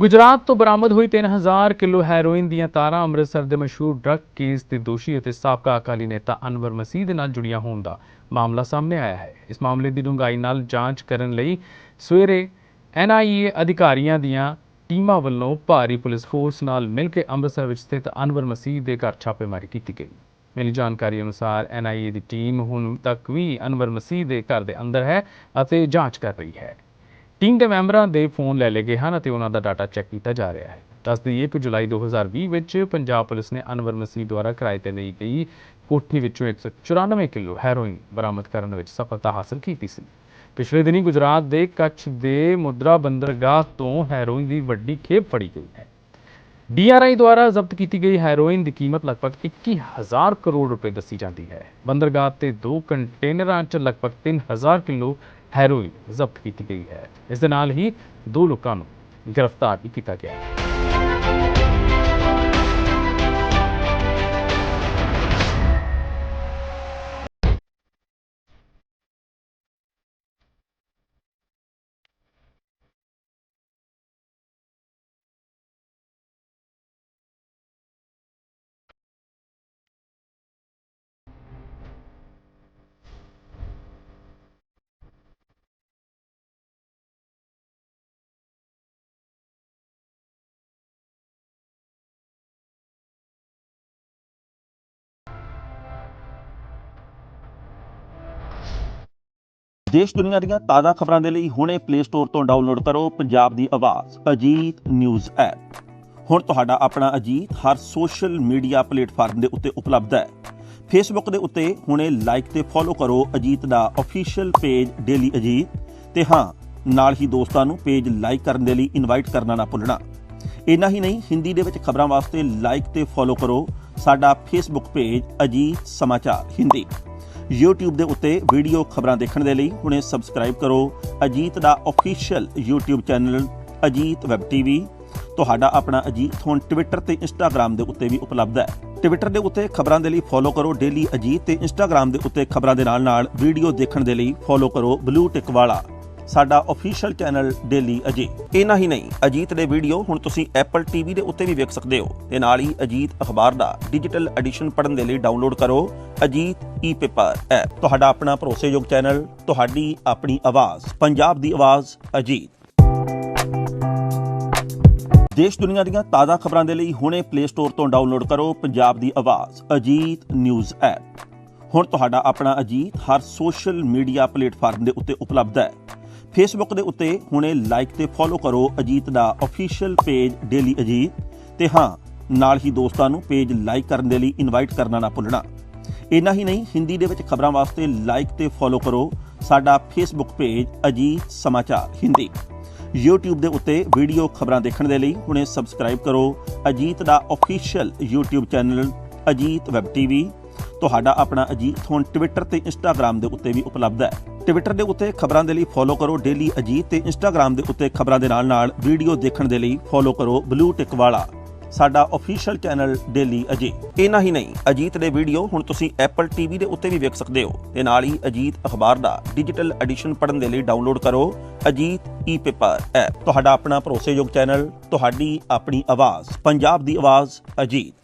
ਗੁਜਰਾਤ ਤੋਂ ਬਰਾਮਦ ਹੋਈ 3000 ਕਿਲੋ ਹੈਰੋਇਨ ਦੀਆਂ ਤਾਰਾਂ ਅੰਮ੍ਰਿਤਸਰ ਦੇ ਮਸ਼ਹੂਰ ਡਰੱਗ ਕੇਸ ਦੇ ਦੋਸ਼ੀ ਅਤੇ ਸਾਬਕਾ ਅਕਾਲੀ ਨੇਤਾ ਅਨਵਰ ਮਸੀਹ ਦੇ ਨਾਲ ਜੁੜੀਆਂ ਹੋਣ ਦਾ ਮਾਮਲਾ ਸਾਹਮਣੇ ਆਇਆ ਹੈ। ਇਸ ਮਾਮਲੇ ਦੀ ਡੂੰਘਾਈ ਨਾਲ ਜਾਂਚ ਕਰਨ ਲਈ ਸਵੇਰੇ ਐਨਆਈਏ ਅਧਿਕਾਰੀਆਂ ਦੀਆਂ ਟੀਮਾਂ ਵੱਲੋਂ ਭਾਰੀ ਪੁਲਿਸ ਫੋਰਸ ਨਾਲ ਮਿਲ ਕੇ ਅੰਮ੍ਰਿਤਸਰ ਵਿੱਚ ਸਥਿਤ ਅਨਵਰ ਮਸੀਹ ਦੇ ਘਰ ਛਾਪੇਮਾਰੀ ਕੀਤੀ ਗਈ। ਮਿਲੀ ਜਾਣਕਾਰੀ ਅਨੁਸਾਰ ਐਨਆਈਏ ਦੀ ਟੀਮ ਹੁਣ ਤੱਕ ਵੀ ਅਨਵਰ ਮਸੀਹ ਦੇ ਘਰ ਦੇ ਅੰਦਰ ਹੈ ਅਤੇ ਜਾਂਚ ਕਰ ਰਹੀ ਹੈ। ਟੀਮ ਦੇ ਮੈਂਬਰਾਂ ਦੇ ਫੋਨ ਲੈ ਲਏ ਗਏ ਹਨ ਅਤੇ ਉਹਨਾਂ ਦਾ ਡਾਟਾ ਚੈੱਕ ਕੀਤਾ ਜਾ ਰਿਹਾ ਹੈ। ਦੱਸ ਦਈਏ ਕਿ ਜੁਲਾਈ 2020 ਵਿੱਚ ਪੰਜਾਬ ਪੁਲਿਸ ਨੇ ਅਨਵਰ ਮਸੀਹ ਦੁਆਰਾ ਕਿਰਾਏ ਤੇ ਲਈ ਗਈ ਕੋਠੀ ਵਿੱਚੋਂ 194 ਕਿਲੋ ਹੈਰੋਇਨ ਬਰਾਮਦ ਕਰਨ ਵਿੱਚ ਸਫਲਤਾ ਹਾਸਲ ਕੀਤੀ ਸੀ। ਪਿਛਲੇ ਦਿਨੀ ਗੁਜਰਾਤ ਦੇ ਕੱਛ ਦੇ ਮੁਦਰਾ ਬੰਦਰਗਾਹ ਤੋਂ ਹੈਰੋਇਨ ਦੀ ਵੱਡੀ ਖੇਪ ਫੜੀ ਗਈ ਹੈ। ਡੀਆਰਆਈ ਦੁਆਰਾ ਜ਼ਬਤ ਕੀਤੀ ਗਈ ਹੈਰੋਇਨ ਦੀ ਕੀਮਤ ਲਗਭਗ 21000 ਕਰੋੜ ਰੁਪਏ ਦੱਸੀ ਜਾਂਦੀ ਹੈ। ਬੰਦਰਗਾਹ ਤੇ ਦੋ ਕੰਟੇਨਰਾਂ 'ਚ ਲਗਭਗ 3000 ਕਿਲੋ ਹੈਰੋਇਨ ਜ਼ਬਤ ਕੀਤੀ ਗਈ ਹੈ। ਇਸ ਦੇ ਨਾਲ ਹੀ ਦੋ ਲੋਕਾਂ ਨੂੰ ਗ੍ਰਿਫਤਾਰ ਵੀ ਕੀਤਾ ਗਿਆ ਹੈ। ਦੇਸ਼ ਦੁਨੀਆ ਦੀਆਂ ਤਾਜ਼ਾ ਖਬਰਾਂ ਦੇ ਲਈ ਹੁਣੇ ਪਲੇ ਸਟੋਰ ਤੋਂ ਡਾਊਨਲੋਡ ਕਰੋ ਪੰਜਾਬ ਦੀ ਆਵਾਜ਼, ਅਜੀਤ ਨਿਊਜ਼ ਐਪ ਹੁਣ ਤੁਹਾਡਾ ਆਪਣਾ ਅਜੀਤ ਹਰ ਸੋਸ਼ਲ ਮੀਡੀਆ ਪਲੇਟਫਾਰਮ ਦੇ ਉੱਤੇ ਉਪਲਬਧ ਹੈ। ਫੇਸਬੁੱਕ ਦੇ ਉੱਤੇ ਹੁਣੇ ਲਾਈਕ ਤੇ ਫੋਲੋ ਕਰੋ ਅਜੀਤ ਦਾ ਅਫੀਸ਼ੀਅਲ ਪੇਜ ਡੇਲੀ ਅਜੀਤ ਤੇ ਹਾਂ, ਨਾਲ ਹੀ ਦੋਸਤਾਂ ਨੂੰ ਪੇਜ ਲਾਈਕ ਕਰਨ ਦੇ ਲਈ ਇਨਵਾਈਟ ਕਰਨਾ ਨਾ ਭੁੱਲਣਾ। ਇੰਨਾ ਹੀ ਨਹੀਂ, ਹਿੰਦੀ ਦੇ ਵਿੱਚ ਖਬਰਾਂ ਵਾਸਤੇ ਲਾਈਕ ਤੇ ਫੋਲੋ ਕਰੋ ਸਾਡਾ ਫੇਸਬੁੱਕ ਪੇਜ ਅਜੀਤ ਸਮਾਚਾਰ, ਹਿੰਦੀ। YouTube ਦੇ ਉੱਤੇ ਵੀਡੀਓ ਖਬਰਾਂ ਦੇਖਣ ਦੇ ਲਈ ਹੁਣੇ ਸਬਸਕ੍ਰਾਈਬ ਕਰੋ ਅਜੀਤ ਦਾ official YouTube channel Ajit web TV ਤੁਹਾਡਾ ਆਪਣਾ ਅਜੀਤ ਹੁਣ ਟਵਿੱਟਰ ਤੇ ਇੰਸਟਾਗ੍ਰam ਦੇ ਉੱਤੇ ਵੀ ਉਪਲਬਧ ਹੈ। ਟਵਿੱਟਰ ਦੇ ਉੱਤੇ ਖਬਰਾਂ ਦੇ ਲਈ ਫੋਲੋ ਕਰੋ ਡੇਲੀ ਅਜੀਤ ਤੇ ਇੰਸਟਾਗ੍ਰam ਦੇ ਉੱਤੇ ਖਬਰਾਂ ਦੇ ਨਾਲ ਨਾਲ ਵੀਡੀਓ ਦੇਖਣ ਦੇ ਲਈ ਫੋਲੋ ਕਰੋ ਬਲੂ ਟਿਕ ਵਾਲਾ। ਸਾਡਾ ਅਫੀਸ਼ੀਅਲ ਚੈਨਲ ਡੇਲੀ ਅਜੀਤ ਇਹਨਾਂ ਹੀ ਨਹੀਂ, ਅਜੀਤ ਦੇ ਵੀਡੀਓ ਹੁਣ ਤੁਸੀਂ ਐਪਲ ਟੀਵੀ ਦੇ ਉੱਤੇ ਵੀ ਵੇਖ ਸਕਦੇ ਹੋ। ਤੇ ਨਾਲ ਹੀ ਅਜੀਤ ਅਖਬਾਰ ਦਾ ਡਿਜੀਟਲ ਐਡੀਸ਼ਨ ਪੜ੍ਹਨ ਦੇ ਲਈ ਡਾਊਨਲੋਡ ਕਰੋ ਅਜੀਤ ਈ-ਪੇਪਰ ਐਪ ਤੁਹਾਡਾ ਆਪਣਾ ਭਰੋਸੇਯੋਗ ਚੈਨਲ ਤੁਹਾਡੀ ਆਪਣੀ ਆਵਾਜ਼, ਪੰਜਾਬ ਦੀ ਆਵਾਜ਼ ਅਜੀਤ। ਦੇਸ਼ ਦੁਨੀਆ ਦੀਆਂ ਤਾਜ਼ਾ ਖਬਰਾਂ ਦੇ ਲਈ ਹੁਣੇ ਪਲੇ ਸਟੋਰ ਤੋਂ ਡਾਊਨਲੋਡ ਕਰੋ ਪੰਜਾਬ ਦੀ ਆਵਾਜ਼, ਅਜੀਤ ਨਿਊਜ਼ ਐਪ ਹੁਣ ਤੁਹਾਡਾ ਆਪਣਾ ਅਜੀਤ ਹਰ ਸੋਸ਼ਲ ਮੀਡੀਆ ਪਲੇਟਫਾਰਮ ਦੇ ਉੱਤੇ ਉਪਲਬਧ ਹੈ। ਫੇਸਬੁੱਕ ਦੇ ਉੱਤੇ ਹੁਣੇ ਲਾਈਕ ਤੇ ਫੋਲੋ ਕਰੋ ਅਜੀਤ ਦਾ ਅਫੀਸ਼ੀਅਲ ਪੇਜ ਡੇਲੀ ਅਜੀਤ ਤੇ ਹਾਂ, ਨਾਲ ਹੀ ਦੋਸਤਾਂ ਨੂੰ ਪੇਜ ਲਾਈਕ ਕਰਨ ਦੇ ਲਈ ਇਨਵਾਈਟ ਕਰਨਾ ਨਾ ਭੁੱਲਣਾ। ਇੰਨਾ ਹੀ ਨਹੀਂ, ਹਿੰਦੀ ਦੇ ਵਿੱਚ ਖਬਰਾਂ ਵਾਸਤੇ ਲਾਈਕ ਤੇ ਫੋਲੋ ਕਰੋ ਸਾਡਾ ਫੇਸਬੁੱਕ ਪੇਜ ਅਜੀਤ ਸਮਾਚਾਰ ਹਿੰਦੀ। YouTube ਦੇ ਉੱਤੇ ਵੀਡੀਓ ਖਬਰਾਂ ਦੇਖਣ ਦੇ ਲਈ ਹੁਣੇ ਸਬਸਕ੍ਰਾਈਬ ਕਰੋ ਅਜੀਤ ਦਾ official YouTube channel Ajit web TV ਤੁਹਾਡਾ ਆਪਣਾ ਅਜੀਤ ਹੁਣ ਟਵਿੱਟਰ ਤੇ ਇੰਸਟਾਗ੍ਰam ਦੇ ਉੱਤੇ ਵੀ ਉਪਲਬਧ ਹੈ। ਟਵਿੱਟਰ ਦੇ ਉੱਤੇ ਖਬਰਾਂ ਦੇ ਲਈ ਫੋਲੋ ਕਰੋ ਡੇਲੀ ਅਜੀਤ ਤੇ ਇੰਸਟਾਗ੍ਰam ਦੇ ਉੱਤੇ ਖਬਰਾਂ ਦੇ ਨਾਲ ਨਾਲ ਵੀਡੀਓ ਦੇਖਣ ਦੇ ਲਈ ਫੋਲੋ ਕਰੋ ਬਲੂ ਟਿਕ ਵਾਲਾ। ਸਾਡਾ ਅਫੀਸ਼ੀਅਲ ਚੈਨਲ ਡੇਲੀ ਅਜੀਤ ਇਹਨਾਂ ਹੀ ਨਹੀਂ ਅਜੀਤ ਦੇ ਵੀਡੀਓ ਹੁਣ ਤੁਸੀਂ ਐਪਲ ਟੀਵੀ ਦੇ ਉੱਤੇ ਵੀ ਵੇਖ ਸਕਦੇ ਹੋ। ਤੇ ਨਾਲ ਹੀ ਅਜੀਤ ਅਖਬਾਰ ਦਾ ਡਿਜੀਟਲ ਐਡੀਸ਼ਨ ਪੜ੍ਹਨ ਦੇ ਲਈ ਡਾਊਨਲੋਡ ਕਰੋ ਅਜੀਤ ਈ-ਪੇਪਰ ਐਪ ਤੁਹਾਡਾ ਆਪਣਾ ਭਰੋਸੇਯੋਗ ਚੈਨਲ ਤੁਹਾਡੀ ਆਪਣੀ ਆਵਾਜ਼। ਪੰਜਾਬ ਦੀ ਆਵਾਜ਼ ਅਜੀਤ